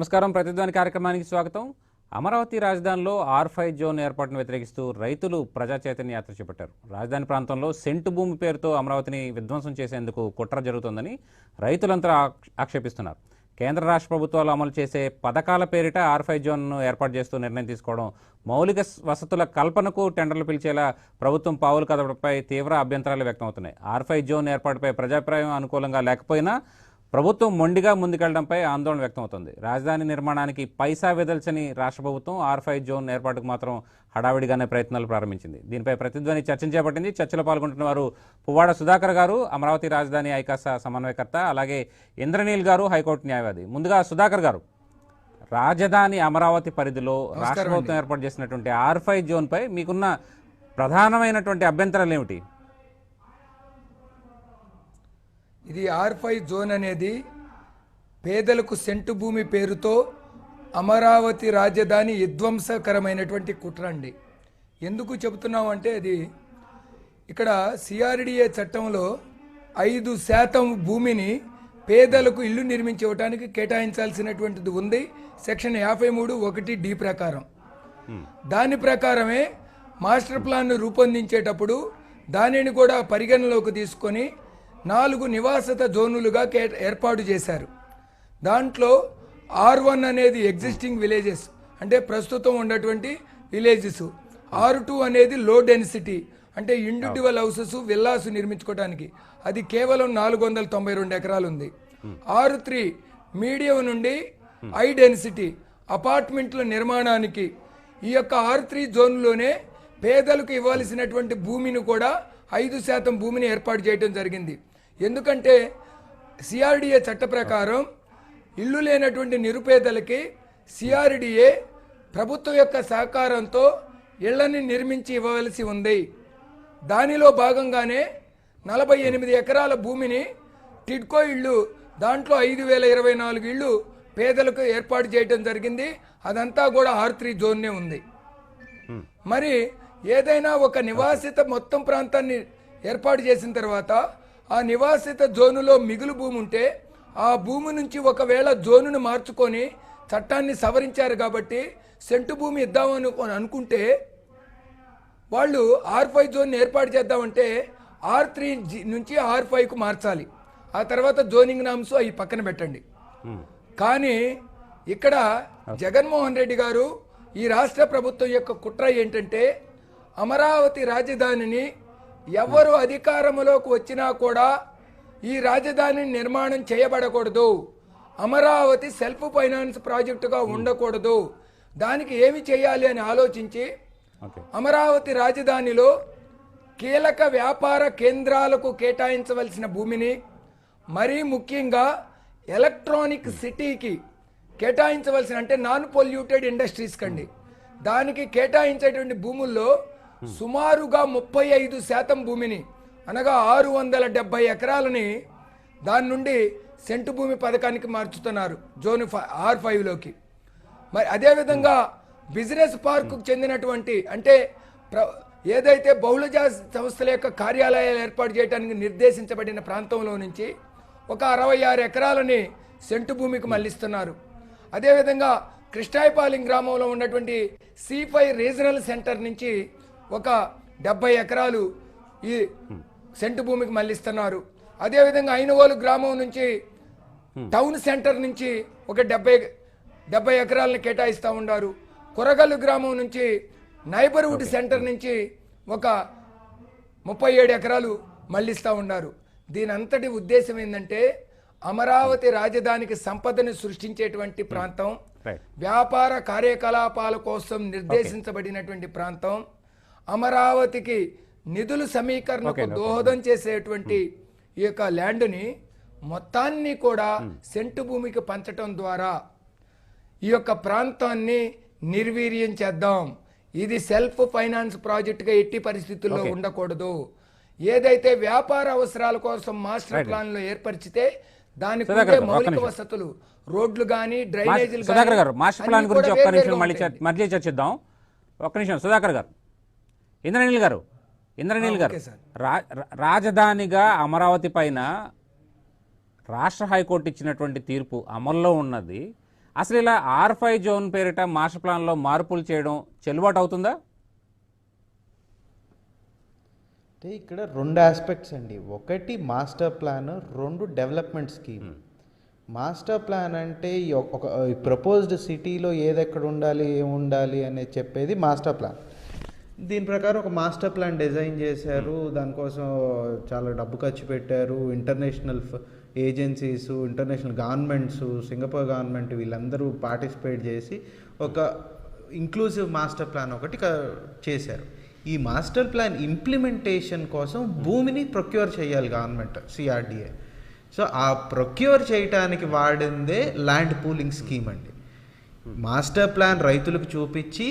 నమస్కారం. ప్రతిధ్వని కార్యక్రమానికి స్వాగతం. అమరావతి రాజధానిలో ఆర్ ఫైవ్ జోన్ ఏర్పాటును వ్యతిరేకిస్తూ రైతులు ప్రజా చైతన్య యాత్ర చేపట్టారు. రాజధాని ప్రాంతంలో సెంటు భూమి పేరుతో అమరావతిని విధ్వంసం చేసేందుకు కుట్ర జరుగుతోందని రైతులంతా ఆక్షేపిస్తున్నారు. కేంద్ర రాష్ట్ర ప్రభుత్వాలు అమలు చేసే పథకాల పేరిట ఆర్ ఫైవ్ జోన్ను ఏర్పాటు చేస్తూ నిర్ణయం తీసుకోవడం మౌలిక వసతుల కల్పనకు టెండర్లు పిలిచేలా ప్రభుత్వం పావులు కదపడంపై తీవ్ర అభ్యంతరాలు వ్యక్తమవుతున్నాయి. ఆర్ ఫైవ్ జోన్ ఏర్పాటుపై ప్రజాభిప్రాయం అనుకూలంగా లేకపోయినా ప్రభుత్వం మొండిగా ముందుకెళ్ళడంపై ఆందోళన వ్యక్తమవుతోంది. రాజధాని నిర్మాణానికి పైసా వెదల్చని రాష్ట్ర ప్రభుత్వం ఆర్ ఫైవ్ జోన్ ఏర్పాటుకు మాత్రం హడావిడిగానే ప్రయత్నాలు ప్రారంభించింది. దీనిపై ప్రతిధ్వని చర్చను చేపట్టింది. చర్చలో పాల్గొంటున్న వారు పువ్వాడ సుధాకర్ గారు అమరావతి రాజధాని ఐకాస సమన్వయకర్త అలాగే ఇంద్రనీల్ గారు హైకోర్టు న్యాయవాది. ముందుగా సుధాకర్ గారు రాజధాని అమరావతి పరిధిలో రాష్ట్ర ప్రభుత్వం ఏర్పాటు చేసినటువంటి ఆర్ ఫైవ్ జోన్పై మీకున్న ప్రధానమైనటువంటి అభ్యంతరాలు ఏమిటి ఇది ఆర్ ఫైవ్ జోన్ అనేది పేదలకు సెంటు భూమి పేరుతో అమరావతి రాజధాని విధ్వంసకరమైనటువంటి కుట్ర అండి. ఎందుకు చెబుతున్నాం అంటే అది ఇక్కడ సిఆర్డిఏ చట్టంలో ఐదు శాతం భూమిని పేదలకు ఇల్లు నిర్మించి ఇవ్వడానికి కేటాయించాల్సినటువంటిది ఉంది. సెక్షన్ యాభై మూడు ఒకటి డి ప్రకారం. దాని ప్రకారమే మాస్టర్ ప్లాన్ను రూపొందించేటప్పుడు దానిని కూడా పరిగణలోకి తీసుకొని నాలుగు నివాసిత జోనులుగా కే ఏర్పాటు చేశారు. దాంట్లో ఆర్ వన్ అనేది ఎగ్జిస్టింగ్ విలేజెస్ అంటే ప్రస్తుతం ఉన్నటువంటి విలేజెస్ ఆర్ టూ అనేది లో డెన్సిటీ అంటే ఇండివిజువల్ హౌసెస్ విల్లాస్ నిర్మించుకోవడానికి అది కేవలం నాలుగు వందల తొంభై రెండు ఎకరాలు ఉంది ఆరు త్రీ మీడియం నుండి హై డెన్సిటీ అపార్ట్మెంట్ల నిర్మాణానికి. ఈ యొక్క ఆర్ త్రీ జోన్లోనే పేదలకు ఇవ్వాల్సినటువంటి భూమిని కూడా ఐదు శాతం భూమిని ఏర్పాటు చేయడం జరిగింది. ఎందుకంటే సిఆర్డిఏ చట్ట ప్రకారం ఇల్లు లేనటువంటి నిరుపేదలకి సిఆర్డిఏ ప్రభుత్వం యొక్క సహకారంతో ఇళ్ళని నిర్మించి ఇవ్వవలసి ఉంది. దానిలో భాగంగానే నలభై ఎనిమిది ఎకరాల భూమిని టిడ్కో ఇళ్ళు దాంట్లో ఐదు వేల ఇరవై నాలుగు ఇళ్ళు పేదలకు ఏర్పాటు చేయడం జరిగింది. అదంతా కూడా ఆర్ త్రీ జోన్నే ఉంది. మరి ఏదైనా ఒక నివాసిత మొత్తం ప్రాంతాన్ని ఏర్పాటు చేసిన తర్వాత ఆ నివాసిత జోనులో మిగులు భూమి ఉంటే ఆ భూమి నుంచి ఒకవేళ జోనును మార్చుకొని చట్టాన్ని సవరించారు కాబట్టి సెంటు భూమి ఇద్దామని అనుకుంటే వాళ్ళు ఆర్ ఫైవ్ జోన్ ఏర్పాటు చేద్దామంటే ఆర్ త్రీ నుంచి ఆర్ ఫైవ్కు మార్చాలి. ఆ తర్వాత జోనింగ్ నామ్స్ అవి పక్కన పెట్టండి. కానీ ఇక్కడ జగన్మోహన్ రెడ్డి గారు ఈ రాష్ట్ర ప్రభుత్వం యొక్క కుట్ర ఏంటంటే అమరావతి రాజధానిని ఎవరు అధికారంలోకి వచ్చినా కూడా ఈ రాజధాని నిర్మాణం చేయబడకూడదు. అమరావతి సెల్ఫ్ ఫైనాన్స్ ప్రాజెక్టుగా ఉండకూడదు. దానికి ఏమి చేయాలి అని ఆలోచించి అమరావతి రాజధానిలో కీలక వ్యాపార కేంద్రాలకు కేటాయించవలసిన భూమిని మరీ ముఖ్యంగా ఎలక్ట్రానిక్ సిటీకి కేటాయించవలసిన అంటే నాన్ పొల్యూటెడ్ ఇండస్ట్రీస్ కండి దానికి కేటాయించేటువంటి భూముల్లో సుమారుగా ముప్పై ఐదు శాతం భూమిని అనగా ఆరు వందల డెబ్బై ఎకరాలని దాని నుండి సెంటు భూమి పథకానికి మార్చుతున్నారు జోన్ ఫై ఆర్ ఫైవ్లోకి. మరి అదేవిధంగా బిజినెస్ పార్కు చెందినటువంటి అంటే ప్ర ఏదైతే బహుళజా సంస్థల యొక్క కార్యాలయాలు ఏర్పాటు చేయడానికి నిర్దేశించబడిన ప్రాంతంలో నుంచి ఒక అరవై ఆరు ఎకరాలని సెంటు భూమికి మళ్ళిస్తున్నారు. అదేవిధంగా కృష్ణాయపాలెం గ్రామంలో ఉన్నటువంటి సి ఫైవ్ రీజనల్ సెంటర్ నుంచి ఒక డెబ్బై ఎకరాలు ఈ సెంటు భూమికి మళ్ళిస్తున్నారు అదేవిధంగా ఐనవోలు గ్రామం నుంచి టౌన్ సెంటర్ నుంచి ఒక డెబ్బై డెబ్బై ఎకరాలను కేటాయిస్తూ ఉన్నారు కొరగల్లు గ్రామం నుంచి నైబర్హుడ్ సెంటర్ నుంచి ఒక ముప్పై ఏడు ఎకరాలు మళ్ళిస్తూ ఉన్నారు దీని అంతటి ఉద్దేశం ఏంటంటే అమరావతి రాజధానికి సంపదను సృష్టించేటువంటి ప్రాంతం వ్యాపార కార్యకలాపాల కోసం నిర్దేశించబడినటువంటి ప్రాంతం అమరావతికి నిధులు సమీకరణకు దోహదం చేసేటువంటి ఈ యొక్క ల్యాండ్ని మొత్తాన్ని కూడా సెంటు భూమికి పంచటం ద్వారా ఈ యొక్క ప్రాంతాన్ని నిర్వీర్యం చేద్దాం. ఇది సెల్ఫ్ ఫైనాన్స్ ప్రాజెక్టుగా ఎట్టి పరిస్థితుల్లో ఉండకూడదు. ఏదైతే వ్యాపార అవసరాల కోసం మాస్టర్ ప్లాన్లో ఏర్పరిచితే దానికి మౌలిక. వసతులు రోడ్లు కానీ డ్రైనేజీలు గారు మాస్టర్ ప్లాన్ గురించి ఒక్క నిమిషం మళ్ళీ. మళ్ళీ చర్చిద్దాం. ఒక్క నిమిషం సుధాకర్ గారు. ఇంద్రనీల్ గారు ఇంద్రనీల్ గారు రాజధానిగా అమరావతి పైన రాష్ట్ర హైకోర్టు ఇచ్చినటువంటి తీర్పు అమల్లో ఉన్నది. అసలు ఇలా ఆర్ ఫైవ్ జోన్ పేరిట మాస్టర్ ప్లాన్లో మార్పులు చేయడం చెల్లుబాటు అవుతుందా? అంటే ఇక్కడ రెండు ఆస్పెక్ట్స్ అండి. ఒకటి మాస్టర్ ప్లాన్ రెండు డెవలప్మెంట్ స్కీమ్. మాస్టర్ ప్లాన్ అంటే ఈ ఒక- ఒక ప్రపోజ్డ్ సిటీలో ఏదెక్కడ ఉండాలి ఏం ఉండాలి అనేది చెప్పేది మాస్టర్ ప్లాన్. దీని ప్రకారం ఒక మాస్టర్ ప్లాన్ డిజైన్ చేశారు. దానికోసం చాలా డబ్బు ఖర్చు పెట్టారు. International agencies international governments Singapore government వీళ్ళందరూ పార్టిసిపేట్ చేసి ఒక ఇంక్లూజివ్ మాస్టర్ ప్లాన్ ఒకటి చేశారు. ఈ మాస్టర్ ప్లాన్ ఇంప్లిమెంటేషన్ కోసం భూమిని ప్రొక్యూర్ చేయాలి గవర్నమెంట్ సిఆర్డిఏ సో ఆ ప్రొక్యూర్ చేయటానికి వాడిందే ల్యాండ్ పూలింగ్ స్కీమ్ అండి. మాస్టర్ ప్లాన్ రైతులకు చూపించి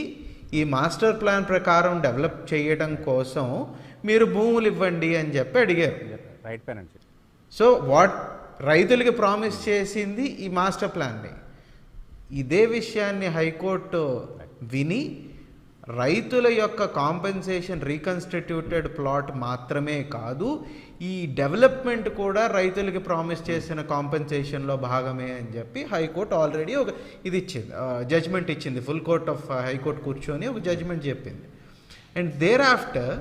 ఈ మాస్టర్ ప్లాన్ ప్రకారం డెవలప్ చేయడం కోసం మీరు భూములు ఇవ్వండి అని చెప్పి అడిగారు. రైట్ సో వాట్ రైతులకి ప్రామిస్ చేసింది ఈ మాస్టర్ ప్లాన్ని. ఇదే విషయాన్ని హైకోర్టు విని రైతుల యొక్క కాంపెన్సేషన్ రీకన్స్టిట్యూటెడ్ ప్లాట్ మాత్రమే కాదు ఈ డెవలప్మెంట్ కూడా రైతులకి ప్రామిస్ చేసిన కాంపెన్సేషన్లో భాగమే అని చెప్పి హైకోర్టు ఆల్రెడీ ఒక ఇది ఇచ్చింది జడ్జ్మెంట్ ఇచ్చింది ఫుల్ కోర్ట్ ఆఫ్ హైకోర్టు కూర్చొని ఒక జడ్జ్మెంట్ చెప్పింది. అండ్ దేర్ ఆఫ్టర్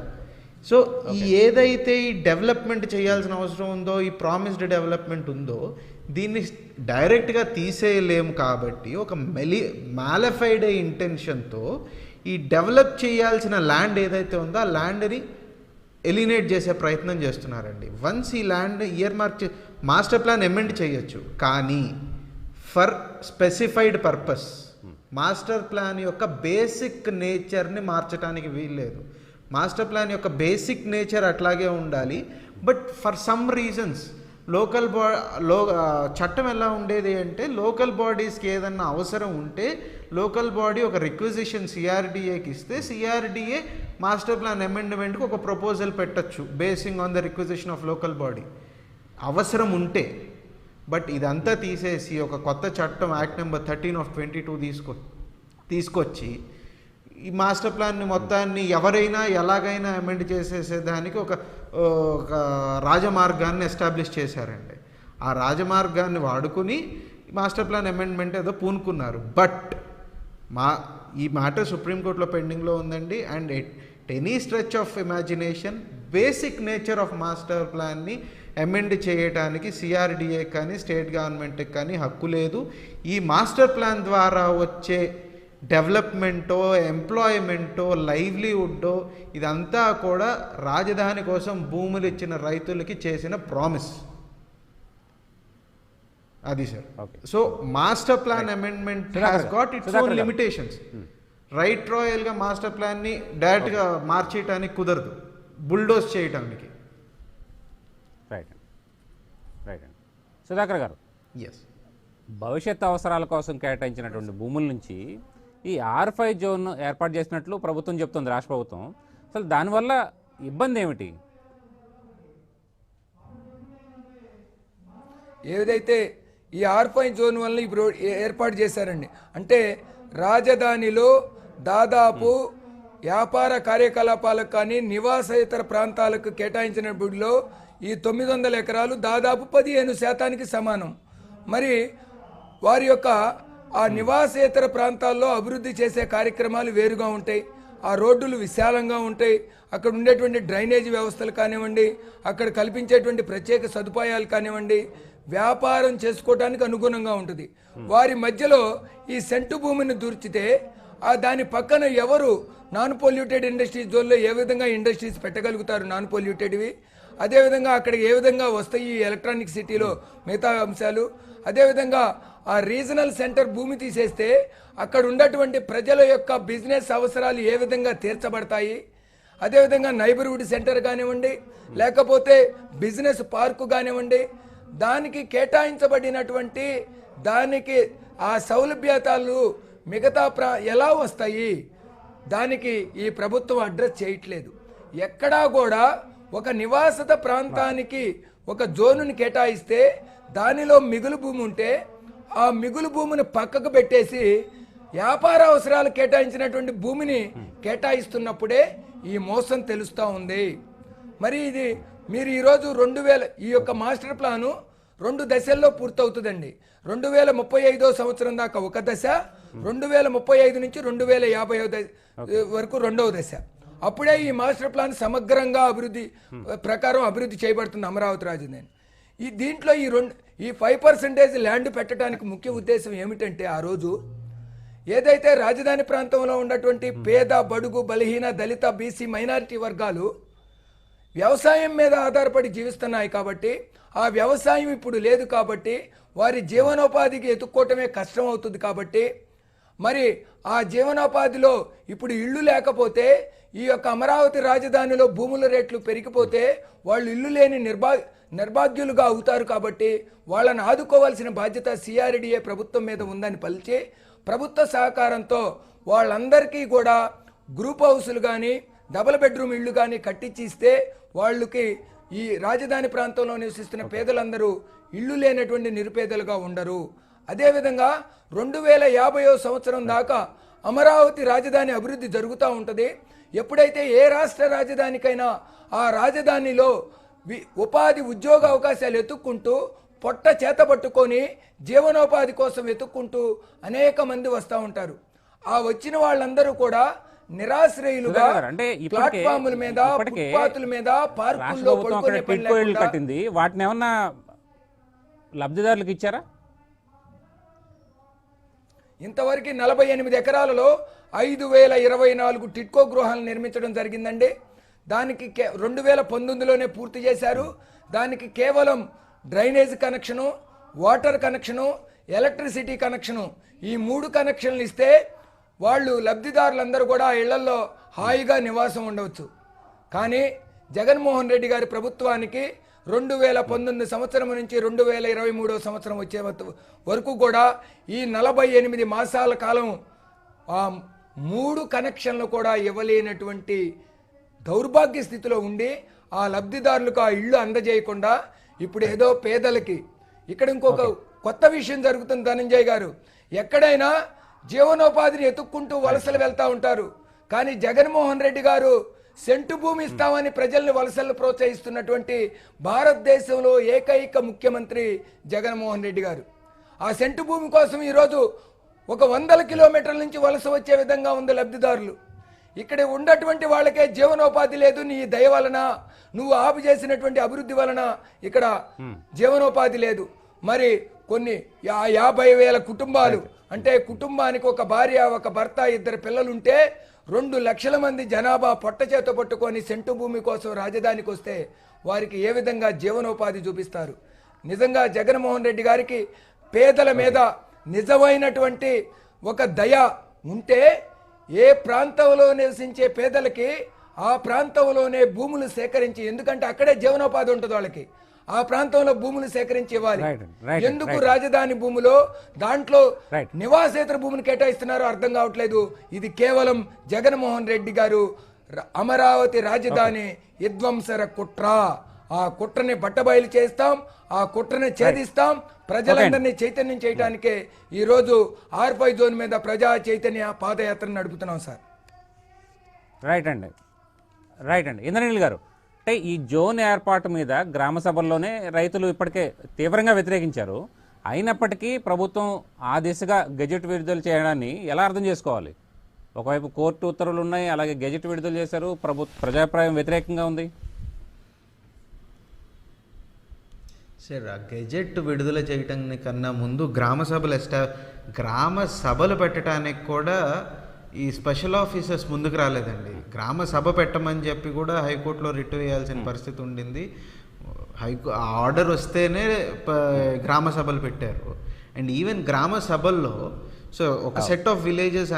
సో ఈ ఏదైతే ఈ డెవలప్మెంట్ చేయాల్సిన అవసరం ఉందో ఈ ప్రామిస్డ్ డెవలప్మెంట్ ఉందో దీన్ని డైరెక్ట్గా తీసేయలేము కాబట్టి ఒక మెలి మ్యాలఫైడ్ ఇంటెన్షన్తో ఈ డెవలప్ చేయాల్సిన ల్యాండ్ ఏదైతే ఉందో ఆ ల్యాండ్ని ఎలినేట్ చేసే ప్రయత్నం చేస్తున్నారండి. వన్స్ ఈ land earmark master plan amend చేయొచ్చు. కానీ for specified purpose master plan యొక్క బేసిక్ నేచర్ని మార్చడానికి వీల్లేదు. మాస్టర్ ప్లాన్ యొక్క బేసిక్ నేచర్ అట్లాగే ఉండాలి. But for some reasons local బా లో చట్టం ఎలా ఉండేది అంటే లోకల్ బాడీస్కి ఏదన్నా అవసరం ఉంటే లోకల్ బాడీ ఒక రిక్విజిషన్ సిఆర్డిఏకి ఇస్తే సిఆర్డిఏ మాస్టర్ ప్లాన్ అమెండ్మెంట్కి ఒక ప్రపోజల్ పెట్టచ్చు basing on the requisition of local body. అవసరం ఉంటే బట్ ఇదంతా తీసేసి ఒక కొత్త చట్టం act number thirteen of twenty two తీసుకొ తీసుకొచ్చి ఈ మాస్టర్ ప్లాన్ని మొత్తాన్ని ఎవరైనా ఎలాగైనా అమెండ్ చేసేసేదానికి ఒక ఒక రాజమార్గాన్ని ఎస్టాబ్లిష్ చేశారండి. ఆ రాజమార్గాన్ని వాడుకుని మాస్టర్ ప్లాన్ అమెండ్మెంట్ ఏదో పూనుకున్నారు. బట్ మా ఈ మ్యాటర్ సుప్రీంకోర్టులో పెండింగ్లో ఉందండి. And at any stretch of imagination basic nature of master ప్లాన్ని అమెండ్ చేయడానికి సిఆర్డిఏ కానీ స్టేట్ గవర్నమెంట్కి కానీ హక్కు లేదు. ఈ మాస్టర్ ప్లాన్ ద్వారా వచ్చే డెవలప్మెంటో ఎంప్లాయ్మెంటో లైవ్లీవుడ్డో ఇదంతా కూడా రాజధాని కోసం భూములు ఇచ్చిన రైతులకి చేసిన ప్రామిస్. అది sir. So master plan amendment has. Got its own. Limitations right రాయల్గా master ప్లాన్ని డైరెక్ట్గా మార్చేయటానికి కుదరదు. బుల్డోస్ చేయటానికి. రైట్ రైట్ సుధాకర్ గారు ఎస్ భవిష్యత్ అవసరాల కోసం కేటాయించినటువంటి భూముల నుంచి ఈ ఆర్ ఫైవ్ జోన్ ఏర్పాటు చేసినట్లు ప్రభుత్వం చెప్తుంది రాష్ట్ర ప్రభుత్వం. అసలు దానివల్ల ఇబ్బంది ఏమిటి? ఏదైతే ఈ ఆర్ఫైన్ జోన్ వల్ల ఇప్పుడు ఏర్పాటు చేశారండి అంటే రాజధానిలో దాదాపు వ్యాపార కార్యకలాపాలకు కానీ నివాసేతర ప్రాంతాలకు కేటాయించిన భూమిలో ఈ తొమ్మిది వందల ఎకరాలు దాదాపు పదిహేను శాతానికి సమానం. మరి వారి యొక్క ఆ నివాసేతర ప్రాంతాల్లో అభివృద్ధి చేసే కార్యక్రమాలు వేరుగా ఉంటాయి. ఆ రోడ్డులు విశాలంగా ఉంటాయి. అక్కడ ఉండేటువంటి డ్రైనేజీ వ్యవస్థలు కానివ్వండి అక్కడ కల్పించేటువంటి ప్రత్యేక సదుపాయాలు కానివ్వండి వ్యాపారం చేసుకోవడానికి అనుగుణంగా ఉంటుంది. వారి మధ్యలో ఈ సెంటు భూమిని దూర్చితే ఆ దాని పక్కన ఎవరు నాన్ పొల్యూటెడ్ ఇండస్ట్రీస్ జోన్లో ఏ విధంగా ఇండస్ట్రీస్ పెట్టగలుగుతారు నాన్ పొల్యూటెడ్వి? అదేవిధంగా అక్కడ ఏ విధంగా వస్తాయి ఈ ఎలక్ట్రానిక్ సిటీలో మిగతా అంశాలు? అదేవిధంగా ఆ రీజనల్ సెంటర్ భూమి తీసేస్తే అక్కడ ఉన్నటువంటి ప్రజల యొక్క బిజినెస్ అవసరాలు ఏ విధంగా తీర్చబడతాయి? అదేవిధంగా నైబర్హుడ్ సెంటర్ కానివ్వండి లేకపోతే బిజినెస్ పార్కు కానివ్వండి దానికి కేటాయించబడినటువంటి దానికి ఆ సౌలభ్యతలు మిగతా ప్రా ఎలా వస్తాయి? దానికి ఈ ప్రభుత్వం అడ్రస్ చేయట్లేదు. ఎక్కడా కూడా ఒక నివాసిత ప్రాంతానికి ఒక జోనుని కేటాయిస్తే దానిలో మిగులు భూమి ఉంటే ఆ మిగులు భూమిని పక్కకు పెట్టేసి వ్యాపార అవసరాలు కేటాయించినటువంటి భూమిని కేటాయిస్తున్నప్పుడే ఈ మోసం తెలుస్తూ ఉంది. మరి ఇది మీరు ఈరోజు రెండు వేల ఈ యొక్క మాస్టర్ ప్లాను రెండు దశల్లో పూర్తవుతుందండి. రెండు వేల ముప్పై ఐదో సంవత్సరం దాకా ఒక దశ రెండు వేల ముప్పై ఐదు నుంచి రెండు వేల యాభై వరకు రెండవ దశ. అప్పుడే ఈ మాస్టర్ ప్లాన్ సమగ్రంగా అభివృద్ధి ప్రకారం అభివృద్ధి చేయబడుతుంది అమరావతి రాజధాని. ఈ దీంట్లో ఈ రెండు ఈ ఫైవ్ పర్సెంటేజ్ ల్యాండ్ పెట్టడానికి ముఖ్య ఉద్దేశం ఏమిటంటే ఆ రోజు ఏదైతే రాజధాని ప్రాంతంలో ఉన్నటువంటి పేద బడుగు బలహీన దళిత బీసీ మైనారిటీ వర్గాలు వ్యవసాయం మీద ఆధారపడి జీవిస్తున్నాయి కాబట్టి ఆ వ్యవసాయం ఇప్పుడు లేదు కాబట్టి వారి జీవనోపాధికి ఎత్తుక్కోవటమే కష్టం అవుతుంది కాబట్టి మరి ఆ జీవనోపాధిలో ఇప్పుడు ఇళ్ళు లేకపోతే ఈ యొక్క అమరావతి రాజధానిలో భూముల రేట్లు పెరిగిపోతే వాళ్ళు ఇల్లు లేని నిర్భా నిర్భాగ్యులుగా అవుతారు కాబట్టి వాళ్ళని ఆదుకోవాల్సిన బాధ్యత సిఆర్డిఏ ప్రభుత్వం మీద ఉందని పలిచి ప్రభుత్వ సహకారంతో వాళ్ళందరికీ కూడా గ్రూప్ హౌసులు కానీ డబుల్ బెడ్రూమ్ ఇళ్ళు కానీ కట్టించి ఇస్తే వాళ్ళకి ఈ రాజధాని ప్రాంతంలో నివసిస్తున్న పేదలందరూ ఇళ్ళు లేనటువంటి నిరుపేదలుగా ఉండరు. అదేవిధంగా రెండు వేల యాభైవ సంవత్సరం దాకా అమరావతి రాజధాని అభివృద్ధి జరుగుతూ ఉంటుంది. ఎప్పుడైతే ఏ రాష్ట్ర రాజధానికైనా ఆ రాజధానిలో వి- ఉపాధి ఉద్యోగ అవకాశాలు ఎత్తుక్కుంటూ పొట్ట చేత పట్టుకొని జీవనోపాధి కోసం వెతుక్కుంటూ అనేక మంది వస్తూ ఉంటారు. ఆ వచ్చిన వాళ్ళందరూ కూడా నిరాశ్రయులుగా అంటే ప్లాట్ఫాముల మీద ఫుట్పాత్ల మీద పార్కుల్లో పడుకునే కట్టింది. వాటిని ఏమన్నా లబ్ధిదారులకు ఇచ్చారా? ఇంతవరకు నలభై ఎనిమిది ఎకరాలలో ఐదు వేల ఇరవై నాలుగు టిట్కో గృహాలను నిర్మించడం జరిగిందండి. దానికి కే రెండు వేల పంతొమ్మిదిలోనే పూర్తి చేశారు. దానికి కేవలం drainage connection water connection electricity connection ఈ మూడు కనెక్షన్లు ఇస్తే వాళ్ళు లబ్ధిదారులందరూ కూడా ఆ ఇళ్ళలో హాయిగా నివాసం ఉండవచ్చు. కానీ జగన్మోహన్ రెడ్డి గారి ప్రభుత్వానికి రెండు వేల పంతొమ్మిది సంవత్సరం నుంచి రెండు వేల ఇరవై మూడో సంవత్సరం వచ్చే వరకు కూడా ఈ నలభై ఎనిమిది మాసాల కాలం ఆ మూడు కనెక్షన్లు కూడా ఇవ్వలేనటువంటి దౌర్భాగ్య స్థితిలో ఉండి ఆ లబ్ధిదారులకు ఆ ఇళ్ళు అందజేయకుండా ఇప్పుడు ఏదో పేదలకి ఇక్కడ ఇంకొక కొత్త విషయం జరుగుతుంది ధనంజయ్ గారు. ఎక్కడైనా జీవనోపాధిని ఎత్తుక్కుంటూ వలసలు వెళ్తా ఉంటారు. కానీ జగన్మోహన్ రెడ్డి గారు సెంటు భూమి ఇస్తామని ప్రజల్ని వలసలు ప్రోత్సహిస్తున్నటువంటి భారతదేశంలో ఏకైక ముఖ్యమంత్రి జగన్మోహన్ రెడ్డి గారు. ఆ సెంటు భూమి కోసం ఈరోజు ఒక వందల కిలోమీటర్ల నుంచి వలస వచ్చే విధంగా ఉంది లబ్ధిదారులు. ఇక్కడ ఉన్నటువంటి వాళ్ళకే జీవనోపాధి లేదు నీ దయ వలన నువ్వు ఆపు చేసినటువంటి అభివృద్ధి వలన ఇక్కడ జీవనోపాధి లేదు. మరి కొన్ని యాభై వేల కుటుంబాలు అంటే కుటుంబానికి ఒక భార్య ఒక భర్త ఇద్దరు పిల్లలుంటే రెండు లక్షల మంది జనాభా పొట్ట చేత పట్టుకొని సెంటు భూమి కోసం రాజధానికి వస్తే వారికి ఏ విధంగా జీవనోపాధి చూపిస్తారు? నిజంగా జగన్మోహన్ రెడ్డి గారికి పేదల మీద నిజమైనటువంటి ఒక దయ ఉంటే ఏ ప్రాంతంలో నివసించే పేదలకి ఆ ప్రాంతంలోనే భూములు సేకరించి ఎందుకంటే అక్కడే జీవనోపాధి ఉంటుంది వాళ్ళకి. ఆ ప్రాంతంలో భూములు సేకరించి ఇవ్వాలి ఎందుకు. రాజధాని భూమిలో దాంట్లో. నివాసేతర భూమిని కేటాయిస్తున్నారో అర్థం కావట్లేదు. ఇది కేవలం జగన్మోహన్ రెడ్డి గారు అమరావతి రాజధాని విధ్వంసర కుట్ర. ఆ కుట్రని బట్టబయలు చేస్తాం ఆ కుట్రని ఛేదిస్తాం ప్రజలందరినీ చైతన్యం చేయడానికే ఈ రోజు ఆర్పై జోన్ మీద ప్రజా చైతన్య పాదయాత్ర నడుపుతున్నాం సార్. రైట్ అండి. రైట్ అండి. ఇంద్రనీల్ గారు అంటే ఈ జోన్ ఏర్పాటు మీద గ్రామ సభల్లోనే రైతులు ఇప్పటికే తీవ్రంగా వ్యతిరేకించారు. అయినప్పటికీ ప్రభుత్వం ఆ దిశగా గెజెట్ విడుదల చేయడాన్ని ఎలా అర్థం చేసుకోవాలి? ఒకవైపు కోర్టు ఉత్తర్వులు ఉన్నాయి అలాగే గెజెట్ విడుదల చేశారు. ప్రభు ప్రజాభిప్రాయం వ్యతిరేకంగా ఉంది. సరే గెజెట్ విడుదల చేయటం కన్నా ముందు గ్రామ సభలు ఎస్టా గ్రామ సభలు పెట్టడానికి కూడా ఈ స్పెషల్ ఆఫీసర్స్ ముందుకు రాలేదండి. గ్రామ సభ పెట్టమని చెప్పి కూడా హైకోర్టులో రిట్ వేయాల్సిన పరిస్థితి ఉండింది. హైకో ఆర్డర్ వస్తేనే గ్రామ సభలు పెట్టారు. అండ్ ఈవెన్ గ్రామ సభల్లో సో ఒక సెట్ ఆఫ్ విలేజెస్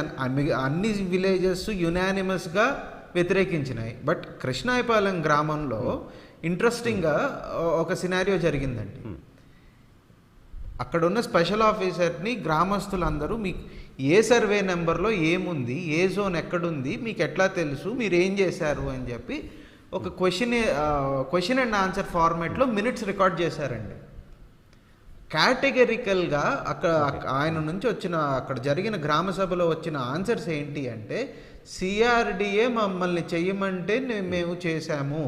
అన్ని విలేజెస్ యునానిమస్గా వ్యతిరేకించినాయి. బట్ కృష్ణాయపాలెం గ్రామంలో ఇంట్రెస్టింగ్గా ఒక సినారియో జరిగిందండి. అక్కడ ఉన్న స్పెషల్ ఆఫీసర్ని గ్రామస్తులందరూ మీకు ఏ సర్వే నెంబర్లో ఏముంది ఏ జోన్ ఎక్కడుంది మీకు ఎట్లా తెలుసు మీరు ఏం చేశారు అని చెప్పి ఒక క్వశ్చన్ క్వశ్చన్ అండ్ ఆన్సర్ ఫార్మాట్లో మినిట్స్ రికార్డ్ చేశారండి. కేటగిరికల్గా అక్కడ ఆయన నుంచి వచ్చిన అక్కడ జరిగిన గ్రామ సభలో వచ్చిన ఆన్సర్స్ ఏంటి అంటే సిఆర్డిఏ మమ్మల్ని చెయ్యమంటే మేము చేశాము.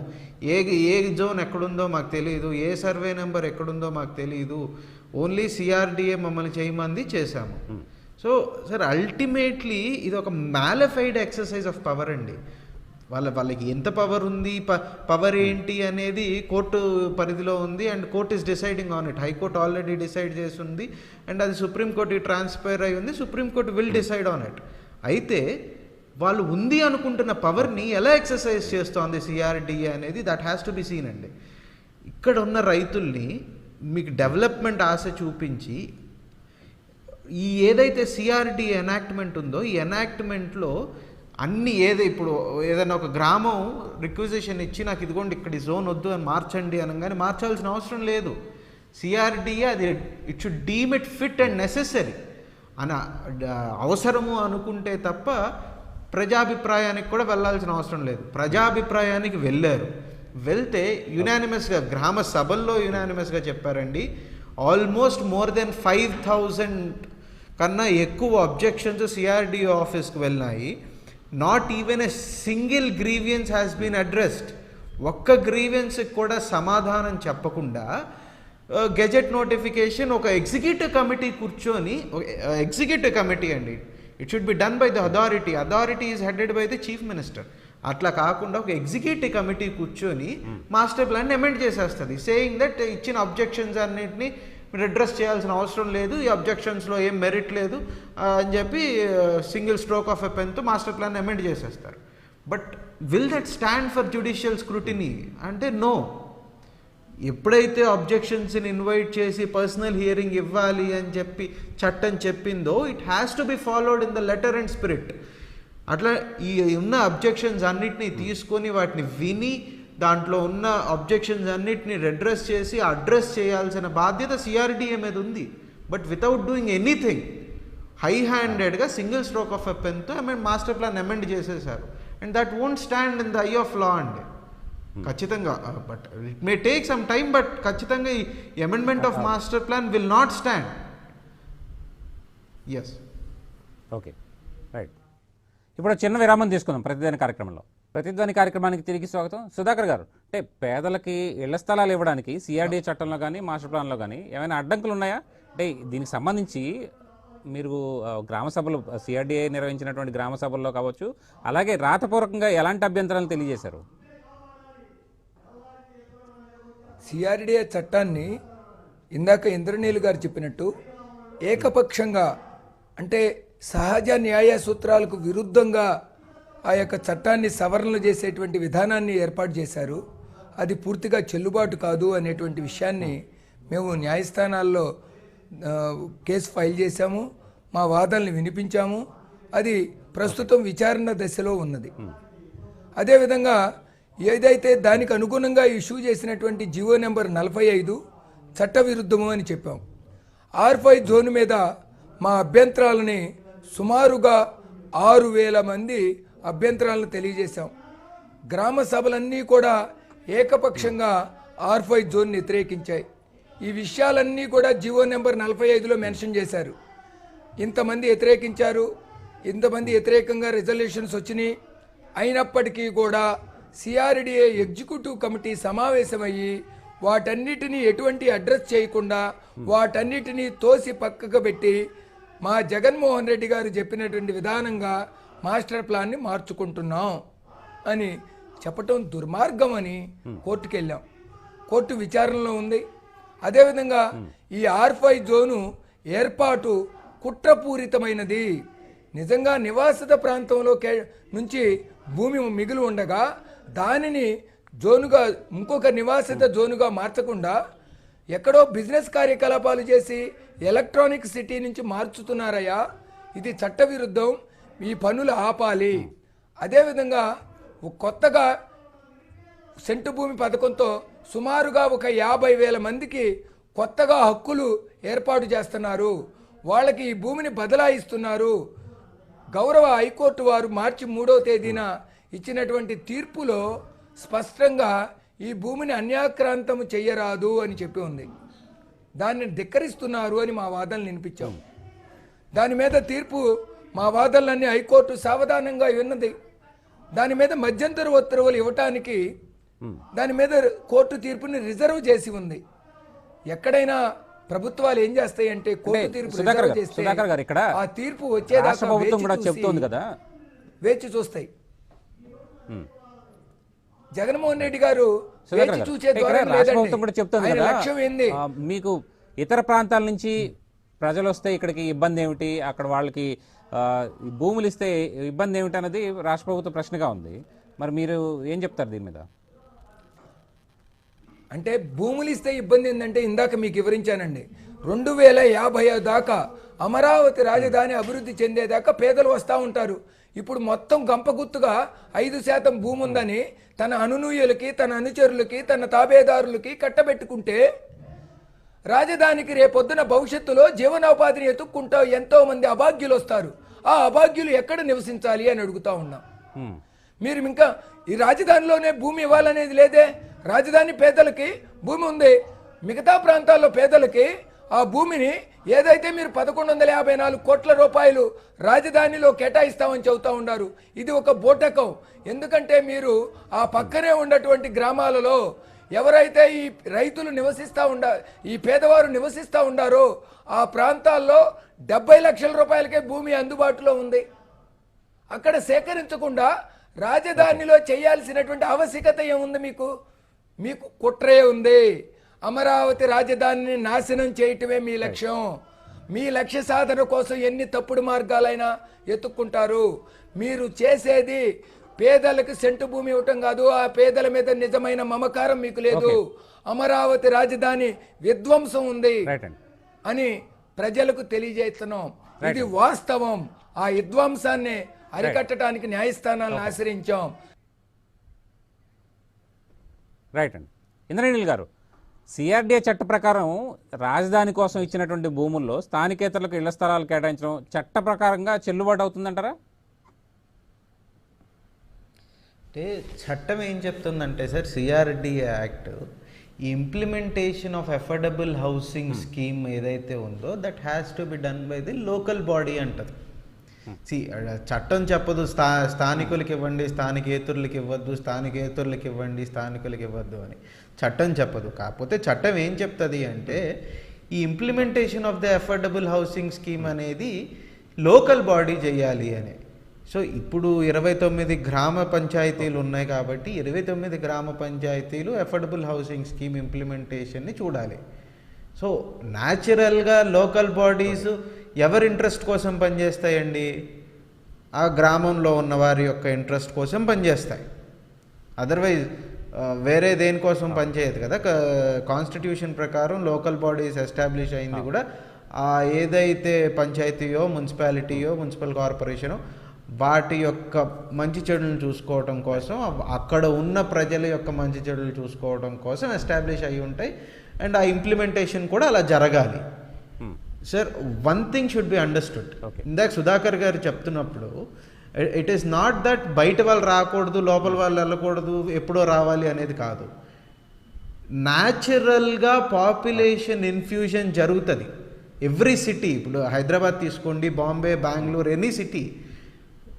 ఏ ఏ జోన్ ఎక్కడుందో మాకు తెలియదు ఏ సర్వే నెంబర్ ఎక్కడుందో మాకు తెలియదు ఓన్లీ సిఆర్డిఏ మమ్మల్ని చేయమంది చేశాము. సో సార్ అల్టిమేట్లీ ఇది ఒక మ్యాలిఫైడ్ ఎక్సర్సైజ్ ఆఫ్ పవర్ అండి. వాళ్ళ వాళ్ళకి ఎంత పవర్ ఉంది ప పవర్ ఏంటి అనేది కోర్టు పరిధిలో ఉంది and court is deciding on it high court already decide చేసింది అండ్ అది సుప్రీంకోర్టు ట్రాన్స్ఫర్ అయి ఉంది supreme court will decide on it అయితే వాళ్ళు ఉంది అనుకుంటున్న పవర్ని ఎలా ఎక్సర్సైజ్ చేస్తోంది సిఆర్డిఏ అనేది that has to be seen అండి. ఇక్కడ ఉన్న రైతుల్ని మీకు డెవలప్మెంట్ ఆశ చూపించి ఈ ఏదైతే సిఆర్డి ఎనాక్ట్మెంట్ ఉందో ఈ ఎనాక్ట్మెంట్లో అన్ని ఏదో ఇప్పుడు ఏదైనా ఒక గ్రామం రిక్వజిషన్ ఇచ్చి నాకు ఇదిగోండి ఇక్కడ జోన్ వద్దు అని మార్చండి అనగానే మార్చాల్సిన అవసరం లేదు. సిఆర్డిఏ అది it should deem it fit and necessary అని అవసరము అనుకుంటే తప్ప ప్రజాభిప్రాయానికి కూడా వెళ్ళాల్సిన అవసరం లేదు. ప్రజాభిప్రాయానికి వెళ్ళారు. వెళ్తే యునానిమస్గా గ్రామ సభల్లో యునానిమస్గా చెప్పారండి almost more than five thousand కన్నా ఎక్కువ అబ్జెక్షన్స్ సిఆర్డిఓ ఆఫీస్కి వెళ్ళినాయి. Not even a single grievance has been addressed ఒక్క గ్రీవియన్స్కి కూడా సమాధానం చెప్పకుండా గెజెట్ నోటిఫికేషన్ ఒక ఎగ్జిక్యూటివ్ కమిటీ కూర్చొని ఎగ్జిక్యూటివ్ కమిటీ అండి. It should be done by the authority authority is headed by the chief minister అట్లా కాకుండా ఒక ఎగ్జిక్యూటివ్ కమిటీ కూర్చొని మాస్టర్ ప్లాన్ అమెండ్ చేసేస్తుంది సేయింగ్ దట్ ఇచ్చిన అబ్జెక్షన్స్ అన్నింటినీ మీరు అడ్రస్ చేయాల్సిన అవసరం లేదు ఈ అబ్జెక్షన్స్లో ఏం మెరిట్ లేదు అని చెప్పి సింగిల్ స్ట్రోక్ ఆఫ్ ఎ పెన్తో మాస్టర్ ప్లాన్ అమెండ్ చేసేస్తారు. But will that stand for judicial scrutiny అంటే నో ఎప్పుడైతే అబ్జెక్షన్స్ని ఇన్వైట్ చేసి పర్సనల్ హియరింగ్ ఇవ్వాలి అని చెప్పి చట్టం చెప్పిందో it has to be followed in the letter and spirit అట్లా ఈ ఉన్న అబ్జెక్షన్స్ అన్నిటినీ తీసుకొని వాటిని విని దాంట్లో ఉన్న అబ్జెక్షన్స్ అన్నిటిని అడ్రస్ చేసి అడ్రస్ చేయాల్సిన బాధ్యత సిఆర్డిఏ మీద ఉంది. But without doing anything high హ్యాండెడ్గా సింగిల్ స్ట్రోక్ ఆఫ్ ఎ పెన్తో అమెండ్ మాస్టర్ ప్లాన్ అమెండ్ చేసేసారు and that won't stand in the eye of law అండి ఖచ్చితంగా but it may take some time but ఖచ్చితంగా ఈ amendment of master plan will not stand yes okay right ఇప్పుడు చిన్న విరామం తీసుకుందాం ప్రతిధ్వని కార్యక్రమంలో. ప్రతిధ్వని కార్యక్రమానికి తిరిగి స్వాగతం. సుధాకర్ గారు అంటే పేదలకి ఇళ్ళ స్థలాలు ఇవ్వడానికి సిఆర్డీ చట్టంలో కానీ మాస్టర్ ప్లాన్లో కానీ ఏమైనా అడ్డంకులు ఉన్నాయా? అంటే దీనికి సంబంధించి మీరు గ్రామ సభలు సిఆర్డీఏ నిర్వహించినటువంటి గ్రామ సభల్లో కావచ్చు అలాగే రాతపూర్వకంగా ఎలాంటి అభ్యంతరాలు తెలియజేశారు? సిఆర్డిఏ చట్టాన్ని ఇందాక ఇంద్రనీలు గారు చెప్పినట్టు ఏకపక్షంగా అంటే సహజ న్యాయ సూత్రాలకు విరుద్ధంగా ఆ యొక్క చట్టాన్ని సవరణలు చేసేటువంటి విధానాన్ని ఏర్పాటు చేశారు. అది పూర్తిగా చెల్లుబాటు కాదు అనేటువంటి విషయాన్ని మేము న్యాయస్థానాల్లో కేసు ఫైల్ చేశాము. మా వాదనలు వినిపించాము. అది ప్రస్తుతం విచారణ దశలో ఉన్నది. అదేవిధంగా ఏదైతే దానికి అనుగుణంగా ఇష్యూ చేసినటువంటి జివో నెంబర్ నలభై ఐదు చట్టవిరుద్ధము అని చెప్పాం. ఆర్ ఫైవ్ జోన్ మీద మా అభ్యంతరాలని సుమారుగా ఆరు వేల మంది అభ్యంతరాలను తెలియజేశాం. గ్రామ సభలన్నీ కూడా ఏకపక్షంగా ఆర్ఫై జోన్ వ్యతిరేకించాయి. ఈ విషయాలన్నీ కూడా జివో నెంబర్ నలభై ఐదులో మెన్షన్ చేశారు. ఇంతమంది వ్యతిరేకించారు ఇంతమంది వ్యతిరేకంగా రిజల్యూషన్స్ వచ్చినాయి. అయినప్పటికీ కూడా సిఆర్డిఏ ఎగ్జిక్యూటివ్ కమిటీ సమావేశమయ్యి వాటన్నిటినీ ఎటువంటి అడ్రస్ చేయకుండా వాటన్నిటినీ తోసి పక్కకు పెట్టి మా జగన్మోహన్ రెడ్డి గారు చెప్పినటువంటి విధానంగా మాస్టర్ ప్లాన్ని మార్చుకుంటున్నాం అని చెప్పటం దుర్మార్గం అని కోర్టుకు వెళ్ళాం కోర్టు విచారణలో ఉంది. అదేవిధంగా ఈ ఆర్ ఫైవ్ జోను ఏర్పాటు కుట్రపూరితమైనది. నిజంగా నివాసిత ప్రాంతంలో కే నుంచి భూమి మిగిలి ఉండగా దానిని జోనుగా ఇంకొక నివాసిత జోనుగా మార్చకుండా ఎక్కడో బిజినెస్ కార్యకలాపాలు చేసి ఎలక్ట్రానిక్ సిటీ నుంచి మార్చుతున్నారయ్యా. ఇది చట్టవిరుద్ధం. ఈ పనులు ఆపాలి. అదేవిధంగా కొత్తగా సెంటు భూమి పథకంతో సుమారుగా ఒక యాభై వేల మందికి కొత్తగా హక్కులు ఏర్పాటు చేస్తున్నారు. వాళ్ళకి ఈ భూమిని బదలాయిస్తున్నారు. గౌరవ హైకోర్టు వారు మార్చి మూడవ తేదీన ఇచ్చినటువంటి తీర్పులో స్పష్టంగా ఈ భూమిని అన్యాక్రాంతము చెయ్యరాదు అని చెప్పి ఉంది. దాన్ని ధిక్కరిస్తున్నారు అని మా వాదనలు వినిపించాము దాని మీద తీర్పు మా వాదనలన్నీ హైకోర్టు సావధానంగా విన్నది. దాని మీద మధ్యంతర ఉత్తర్వులు ఇవ్వటానికి దాని మీద కోర్టు తీర్పుని రిజర్వ్ చేసి ఉంది. ఎక్కడైనా ప్రభుత్వాలు ఏం చేస్తాయంటే కోర్టు తీర్పు ఆ తీర్పు వచ్చేదాకా చెప్తోంది కదా. వేచి చూస్తాయి. జగన్మోహన్ రెడ్డి గారు లక్ష్యం ఏంది? మీకు ఇతర ప్రాంతాల నుంచి ప్రజలు వస్తే ఇక్కడికి ఇబ్బంది ఏమిటి? అక్కడ వాళ్ళకి భూములు ఇస్తే ఇబ్బంది ఏమిటన్నది రాష్ట్ర ప్రభుత్వ ప్రశ్నగా ఉంది. మరి మీరు ఏం చెప్తారు దీని మీద? అంటే భూములు ఇస్తే ఇబ్బంది ఏంటంటే ఇందాక మీకు వివరించానండి. రెండు వేల యాభై దాకా అమరావతి రాజధాని అభివృద్ధి చెందేదాకా పేదలు వస్తూ ఉంటారు. ఇప్పుడు మొత్తం గంపగుత్తుగా ఐదు శాతం భూమి ఉందని తన అనునూయులకి తన అనుచరులకి తన తాబేదారులకి కట్టబెట్టుకుంటే రాజధానికి రేపొద్దున భవిష్యత్తులో జీవనోపాధిని ఎత్తుక్కుంటా ఎంతో మంది అభాగ్యులు వస్తారు ఆ అభాగ్యులు ఎక్కడ నివసించాలి అని అడుగుతా ఉన్నాం. మీరు ఇంకా ఈ రాజధానిలోనే భూమి ఇవ్వాలనేది లేదే? రాజధాని పేదలకి భూమి ఉంది. మిగతా ప్రాంతాల్లో పేదలకి ఆ భూమిని ఏదైతే మీరు పదకొండు వందల యాభై నాలుగు కోట్ల రూపాయలు రాజధానిలో కేటాయిస్తామని చెబుతా ఉన్నారు ఇది ఒక బోటకం. ఎందుకంటే మీరు ఆ పక్కనే ఉన్నటువంటి గ్రామాలలో ఎవరైతే ఈ రైతులు నివసిస్తూ ఉండ ఈ పేదవారు నివసిస్తూ ఉండారో ఆ ప్రాంతాల్లో డెబ్బై లక్షల రూపాయలకే భూమి అందుబాటులో ఉంది. అక్కడ సేకరించకుండా రాజధానిలో చేయాల్సినటువంటి ఆవశ్యకత ఏముంది మీకు? మీకు కుట్రే ఉంది. అమరావతి రాజధానిని నాశనం చేయటమే మీ లక్ష్యం. మీ లక్ష్య సాధన కోసం ఎన్ని తప్పుడు మార్గాలైనా ఎత్తుక్కుంటారు. మీరు చేసేది పేదలకు సెంటు భూమి ఇవ్వటం కాదు ఆ పేదల మీద నిజమైన మమకారం మీకు లేదు. అమరావతి రాజధాని విధ్వంసం ఉంది అని ప్రజలకు తెలియజేస్తున్నాం. ఇది వాస్తవం. ఆ విధ్వంసాన్ని అరికట్టడానికి న్యాయస్థానాలను ఆశ్రయించాం. రైట్ అండి. ఇంద్రనీల్ గారు సిఆర్డీఏ చట్ట ప్రకారం రాజధాని కోసం ఇచ్చినటువంటి భూముల్లో స్థానికేతరులకు ఇళ్ళ స్థలాలు కేటాయించడం చట్ట ప్రకారంగా చెల్లుబాటు అవుతుందంటారా? అంటే చట్టం ఏం చెప్తుందంటే సార్ సిఆర్డి యాక్ట్ ఈ implementation of affordable housing scheme ఏదైతే ఉందో that has to be done by the local body అంటది. సి చట్టం చెప్పదు స్థా స్థానికులకి ఇవ్వండి స్థానికేతరులకి ఇవ్వద్దు స్థానికేతరులకి ఇవ్వండి స్థానికులకి ఇవ్వద్దు అని. చట్టం చెప్పదు. కాకపోతే చట్టం ఏం చెప్తుంది అంటే ఈ implementation of the affordable housing scheme అనేది లోకల్ బాడీ చేయాలి అని. సో ఇప్పుడు ఇరవై తొమ్మిది గ్రామ పంచాయతీలు ఉన్నాయి కాబట్టి ఇరవై తొమ్మిది గ్రామ పంచాయతీలు అఫోర్డబుల్ హౌసింగ్ స్కీమ్ ఇంప్లిమెంటేషన్ని చూడాలి. సో న్యాచురల్గా లోకల్ బాడీస్ ఎవరి ఇంట్రెస్ట్ కోసం పనిచేస్తాయండి? ఆ గ్రామంలో ఉన్న వారి యొక్క ఇంట్రెస్ట్ కోసం పనిచేస్తాయి. అదర్వైజ్ వేరే దేనికోసం పనిచేయదు కదా? కాన్స్టిట్యూషన్ ప్రకారం లోకల్ బాడీస్ ఎస్టాబ్లిష్ అయింది కూడా ఆ ఏదైతే పంచాయతీయో మున్సిపాలిటీయో మున్సిపల్ కార్పొరేషనో వాటి యొక్క మంచి చెడులను చూసుకోవడం కోసం అక్కడ ఉన్న ప్రజల యొక్క మంచి చెడులు చూసుకోవడం కోసం ఎస్టాబ్లిష్ అయి ఉంటాయి. అండ్ ఆ ఇంప్లిమెంటేషన్ కూడా అలా జరగాలి. Hmm. Sir one thing should be understood. ఇందాక సుధాకర్ గారు చెప్తున్నప్పుడు ఇట్ ఈస్ నాట్ దట్ బయట వాళ్ళు రాకూడదు లోపల వాళ్ళు వెళ్ళకూడదు ఎప్పుడో రావాలి అనేది కాదు. న్యాచురల్గా పాపులేషన్ ఇన్ఫ్యూజన్ జరుగుతుంది. ఎవ్రీ సిటీ ఇప్పుడు హైదరాబాద్ తీసుకోండి బాంబే బెంగళూరు ఎనీ సిటీ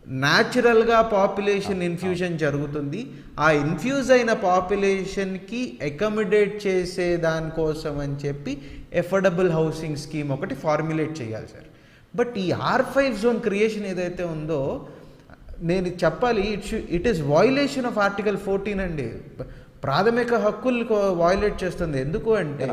న్యాచురల్గా పాపులేషన్ ఇన్ఫ్యూజన్ జరుగుతుంది. ఆ ఇన్ఫ్యూజ్ అయిన పాపులేషన్కి అకామిడేట్ చేసే దానికోసం అని చెప్పి ఎఫోర్డబుల్ హౌసింగ్ స్కీమ్ ఒకటి ఫార్ములేట్ చేయాలి సార్. బట్ ఈ ఆర్ ఫైవ్ జోన్ క్రియేషన్ ఏదైతే ఉందో నేను చెప్పాలి it should it is violation of article fourteen అండి. ప్రాథమిక హక్కులు వయలేట్ చేస్తుంది. ఎందుకు అంటే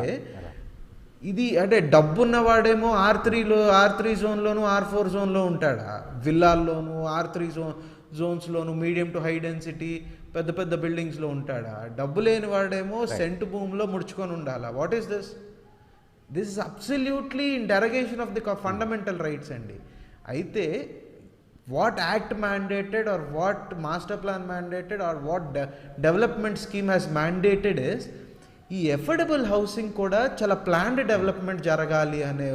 ఇది అంటే డబ్బున్నవాడేమో ఆర్ త్రీలో ఆర్ త్రీ జోన్లోను ఆర్ ఫోర్ జోన్లో ఉంటాడా? విల్లాల్లోను ఆర్ త్రీ జోన్ జోన్స్లోను మీడియం టు హై డెన్సిటీ పెద్ద పెద్ద బిల్డింగ్స్లో ఉంటాడా? డబ్బు లేని వాడేమో సెంటు భూమిలో ముడుచుకొని ఉండాలా? What is this this is absolutely in derogation of the fundamental rights అండి. అయితే what act mandated or what master plan mandated or what development scheme has mandated is ఈ ఎఫర్డబుల్ హౌసింగ్ కూడా చాలా ప్లాన్డ్ డెవలప్మెంట్ జరగాలి అనే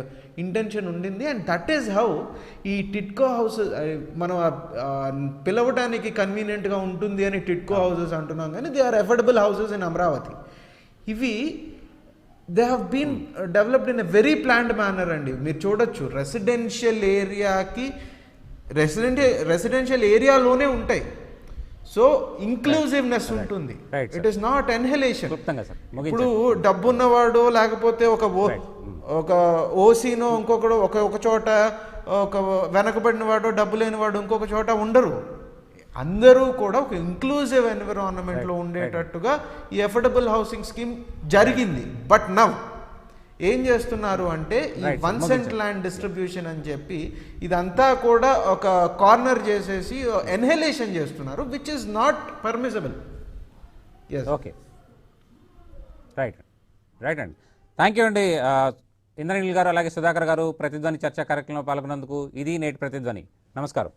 intention ఉండింది. And that is how ఈ TIDCO houses మనం పిలవడానికి కన్వీనియంట్గా ఉంటుంది అని టిట్కో హౌసెస్ అంటున్నాం. కానీ they are affordable houses in Amaravati ఇవి they have been developed in a very planned manner అండి. మీరు చూడొచ్చు రెసిడెన్షియల్ ఏరియాకి రెసిడెన్షియల్ రెసిడెన్షియల్ ఏరియాలోనే ఉంటాయి. సో ఇంక్లూజివ్నెస్ ఉంటుంది. ఇట్ ఈస్ నాట్ ఎన్హలేషన్ ఇప్పుడు డబ్బు ఉన్నవాడు లేకపోతే ఒక ఓ ఒక ఓసీనో ఇంకొకడు ఒక ఒక చోట ఒక వెనకబడిన వాడు డబ్బు లేనివాడు ఇంకొక చోట ఉండరు. అందరూ కూడా ఒక ఇంక్లూజివ్ ఎన్విరాన్మెంట్లో ఉండేటట్టుగా ఈ ఎఫర్డబుల్ హౌసింగ్ స్కీమ్ జరిగింది. బట్ నవ్ ఏం చేస్తున్నారు అంటే ఈ వన్. సెంట్ ల్యాండ్ డిస్ట్రిబ్యూషన్ అని చెప్పి ఇదంతా కూడా ఒక కార్నర్ చేసేసి ఎన్హలేషన్ చేస్తున్నారు which is not permissible yes okay right right అండి థ్యాంక్ యూ అండి. ఇంద్రనీల్ గారు అలాగే సుధాకర్ గారు ప్రతిధ్వని చర్చా కార్యక్రమంలో పాల్గొన్నందుకు ఇది నేటి ప్రతిధ్వని. నమస్కారం.